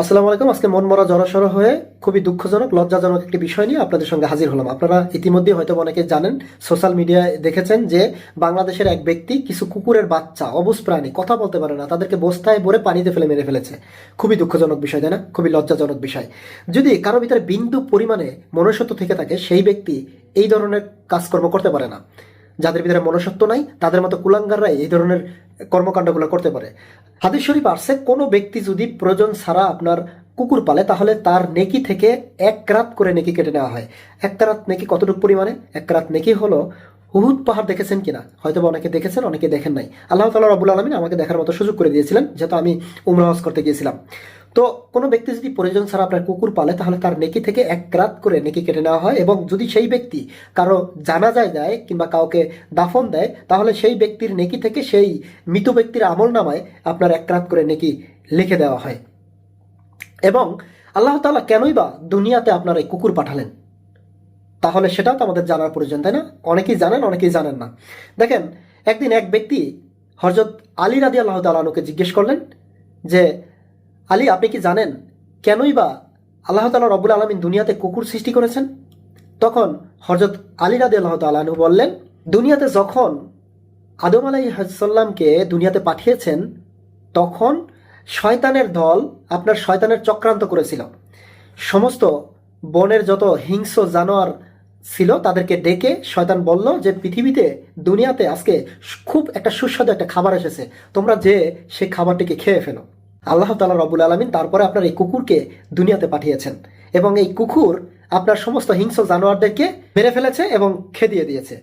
আসসালামু আলাইকুম। আজকে মন মরা জড়সড় হয়ে খুবই দুঃখজনক, লজ্জাজনক একটি বিষয় নিয়ে আপনাদের সঙ্গে হাজির হলাম। আপনারা ইতিমধ্যে হয়তো অনেকে জানেন, সোশ্যাল মিডিয়ায় দেখেছেন যে বাংলাদেশের এক ব্যক্তি কিছু কুকুরের বাচ্চা, অবুজ প্রাণী, কথা বলতে পারে না, তাদেরকে বস্তায় ভরে পানিতে ফেলে মেরে ফেলেছে। খুবই দুঃখজনক বিষয়, তাই না? খুবই লজ্জাজনক বিষয়। যদি কারও ভিতরে বিন্দু পরিমাণে মনুষ্যত্ব থেকে থাকে, সেই ব্যক্তি এই ধরনের কাজকর্ম করতে পারে না। যাদের ভিতরে মনুষ্যত্ব নাই, তাদের মতো কুলাঙ্গাররাই এই ধরনের কর্মকাণ্ডগুলো করতে পারে। হাদিস শরীফ আসছে, কোনো ব্যক্তি যদি প্রয়োজন ছাড়া আপনার কুকুর পালে, তাহলে তার নেকি থেকে এক রাত করে নেকি কেটে নেওয়া হয়। এক রাত নেকি কতটুকু পরিমাণে? এক রাত নেকি হলো হুহুদ পাহাড় দেখেছেন কিনা? হয়তো অনেকে দেখেছেন, অনেকে দেখেন নাই। আল্লাহ তালা রবুল আলমিন আমাকে দেখার মতো সুযোগ করে দিয়েছিলেন, যেহেতু আমি উমরাহজ করতে গিয়েছিলাম। তো কোনো ব্যক্তি যদি প্রয়োজন ছাড়া আপনার কুকুর পালে, তাহলে তার নেকি থেকে এক রাত করে নেকি কেটে নেওয়া হয় এবং যদি সেই ব্যক্তি কারও জানাজায় দেয় কিংবা কাউকে দাফন দেয়, তাহলে সেই ব্যক্তির নেকি থেকে সেই মৃত ব্যক্তির আমল নামায় আপনার এক রাত করে নেকি লিখে দেওয়া হয়। এবং আল্লাহ তালা কেনই বা দুনিয়াতে আপনার এই কুকুর পাঠালেন? তাহলে সেটাও তো আমাদের জানার প্রয়োজন, তাই না? অনেকেই জানেন অনেকেই জানেন না। দেখেন, একদিন এক ব্যক্তি হজরত আলী রাদি আল্লাহ তালুকে জিজ্ঞেস করলেন যে আলী, আপনি কি জানেন কেনই বা আল্লাহ তালা রবুল আলমিন দুনিয়াতে কুকুর সৃষ্টি করেছেন? তখন হজরত আলী রাদি আল্লাহ তালু বললেন, দুনিয়াতে যখন আদম আলাইসাল্লামকে দুনিয়াতে পাঠিয়েছেন, তখন শয়তানের দল আপনার শয়তানের চক্রান্ত করেছিল। সমস্ত বনের যত হিংস্র জানোয়ার ছিল, তাদেরকে ডেকে শয়তান বলল যে, পৃথিবীতে, দুনিয়াতে আজকে খুব একটা সুস্বাদু একটা খাবার এসেছে। তোমরা যে সেই খাবারটিকে খেয়ে ফেলো। আল্লাহ তালা রবুল আলমিন তারপরে আপনার এই কুকুরকে দুনিয়াতে পাঠিয়েছেন এবং এই কুকুর আপনার সমস্ত হিংস্র জানোয়ারদেরকে মেরে ফেলেছে এবং খেদিয়ে দিয়েছে।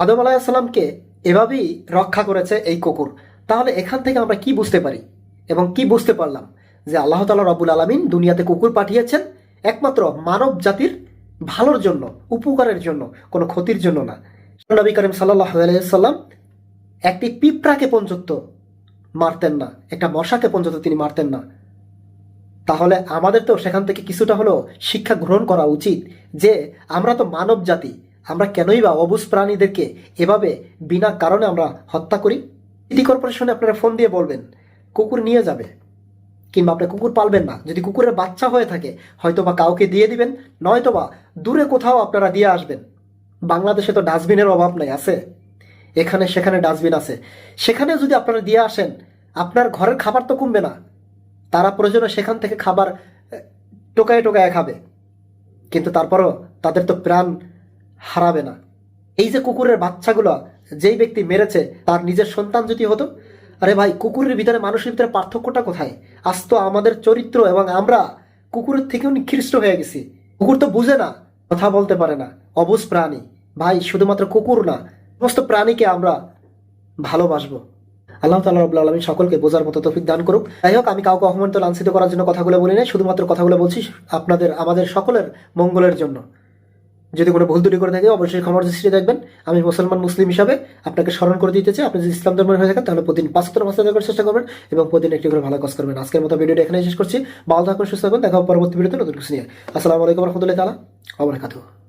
আদম আলাহিসাল্লামকে এভাবেই রক্ষা করেছে এই কুকুর। তাহলে এখান থেকে আমরা কি বুঝতে পারি এবং কি বুঝতে পারলাম যে আল্লাহ তালা রবুল আলমিন দুনিয়াতে কুকুর পাঠিয়েছেন একমাত্র মানব জাতির ভালোর জন্য, উপকারের জন্য, কোনো ক্ষতির জন্য না। নবী করিম সাল্লাহ আলাইসাল্লাম একটি পিঁপড়াকে পর্যন্ত মারতেন না। একটা মশাকে পর্যন্ত তিনি মারতেন না। তাহলে আমাদের তো সেখান থেকে কিছুটা হলেও শিক্ষা গ্রহণ করা উচিত যে আমরা তো মানব জাতি, আমরা কেনই বা অবুজ প্রাণীদেরকে এভাবে বিনা কারণে আমরা হত্যা করি? সিটি কর্পোরেশনে আপনারা ফোন দিয়ে বলবেন, কুকুর নিয়ে যাবে। কিংবা আপনি কুকুর পালবেন না। যদি কুকুরের বাচ্চা হয়ে থাকে হয়তো বা কাউকে দিয়ে দিবেন নয়তো বা দূরে কোথাও আপনারা দিয়ে আসবেন। বাংলাদেশে তো ডাস্টবিনের অভাব নাই, আছে। এখানে, সেখানে ডাস্টবিন আছে। সেখানে যদি আপনারা দিয়ে আসেন, আপনার ঘরের খাবার তো কমবে না। তারা প্রয়োজনে সেখান থেকে খাবার টোকায় টোকায় খাবে। কিন্তু তারপরও তাদের তো প্রাণ হারাবে না। এই যে কুকুরের বাচ্চাগুলো, যেই ব্যক্তি মেরেছে, তার নিজের সন্তান যদি হতো, আরে ভাই, কুকুরের ভিতরে মানুষের ভিতরে পার্থক্যটা কোথায়? আজ তো আমাদের চরিত্র এবং আমরা কুকুরের থেকেও নিকৃষ্ট হয়ে গেছি। কুকুর তো বুঝে না, কথা বলতে পারে না। অবুজ প্রাণী। ভাই, শুধুমাত্র কুকুর না সমস্ত প্রাণীকে আমরা ভালোবাসবো। আল্লাহ তালা রবুল্লা আলমী সকলকে বোঝার মতো তফিক দান করুক। যাই হোক, আমি কাউকে অপমানিত লাঞ্ছিত করার জন্য কথাগুলো বলি নাই, শুধুমাত্র কথাগুলো বলছি আপনাদের, আমাদের সকলের মঙ্গলের জন্য। যদি কোনো ভুল ত্রুটি করে থাকে, অবশ্যই ক্ষমার দৃষ্টিতে দেখবেন। আমি মুসলমান, মুসলিম হিসাবে আপনাকে স্মরণ করে দিতে চাই। আপনি যদি ইসলাম ধর্মের হয়ে থাকেন, তাহলে প্রতিদিন পাঁচত্তর মাস করার চেষ্টা করবেন এবং প্রতিদিন একটি করে ভালো কাজ করবেন। আজকের মতো ভিডিওটা এখানে শেষ করছি। ভালো থাকুন, সুস্থ থাকুন। দেখা পরবর্তী ভিডিওতে নতুন কিছু নিয়ে। আসসালামু আলাইকুম রহমতুল্লাহ তালা